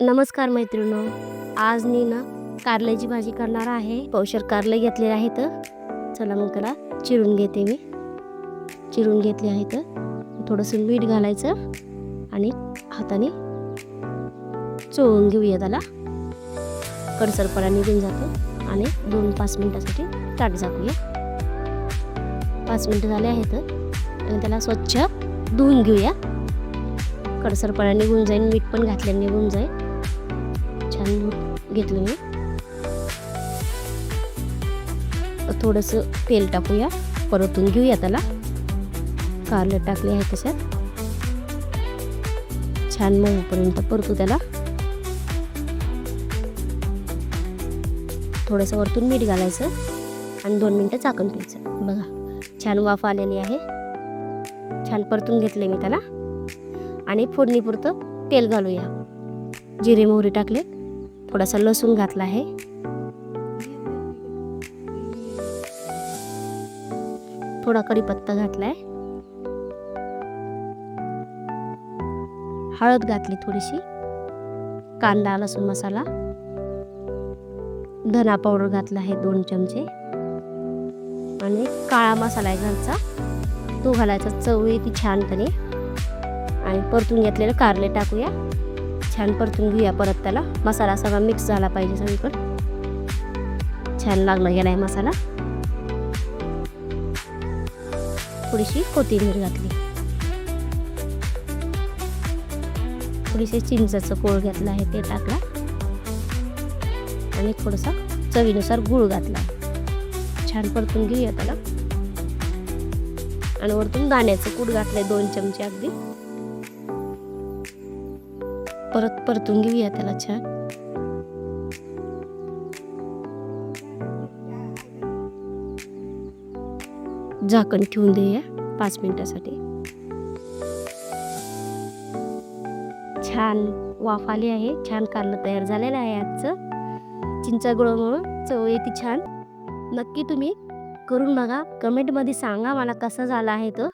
नमस्कार मैत्रिणो आज मी ना कारल्याची भाजी करणार आहे. पौशर कारले घेतलेले आहेत. चला मग त्याला चिरून घेते मी. चिरून घेतले आहेत. थोडंसं मीठ घालायचं आणि हाताने चोळून घेऊया त्याला. कडसरपणा निघून जातो आणि दोन पाच मिनटासाठी ताट झाकूया. पाच मिनटं झाले आहेत आणि त्याला स्वच्छ धुवून घेऊया. कडसरपणा निघून जाईल मीठ पण घातल्याने निघून जाईल. छान घेतलं मी. थोडंसं तेल टाकूया. परतून घेऊया त्याला. कारलं टाकले आहे तशात. छान मऊपर्यंत परतू त्याला. थोडंसं वरतून मीठ घालायचं आणि दोन मिनटं चाकण प्यायचं बघा छान वाफ आलेली आहे. छान परतून घेतले मी त्याला. आणि फोडणीपुरतं तेल घालूया. जिरे मोहरी टाकले थोडासा लसूण घातला आहे. थोडा कढीपत्ता घातलाय. हळद घातली थोडीशी. कांदा लसूण मसाला. धना पावडर घातला आहे दोन चमचे. आणि काळा मसाला आहे घरचा. तो घालायचा चव येते छानपणे आणि परतून घेतलेलं कारले टाकूया. छान परतून घेऊया परत त्याला. मसाला सगळा मिक्स झाला पाहिजे सगळीकडे. छान लागला गेला आहे मसाला. थोडीशी कोथिंबीर घातली. थोडीशी चिंचाचं कोळ घातलं आहे ते टाकला. आणि थोडासा चवीनुसार गूळ घातला छान परतून घेऊया त्याला. आणि वरतून दाण्याचं कूट घातलंय दोन चमचे अगदी. परत परतून घेऊया त्याला छान. झाकण ठेवून देऊया पाच मिनिटासाठी. छान वाफ आली आहे छान कारलं तयार झालेलं आहे आजचं. चिंचागुळामुळं चव येते छान. नक्की तुम्ही करून बघा कमेंटमध्ये सांगा मला कसा झाला आहे तो.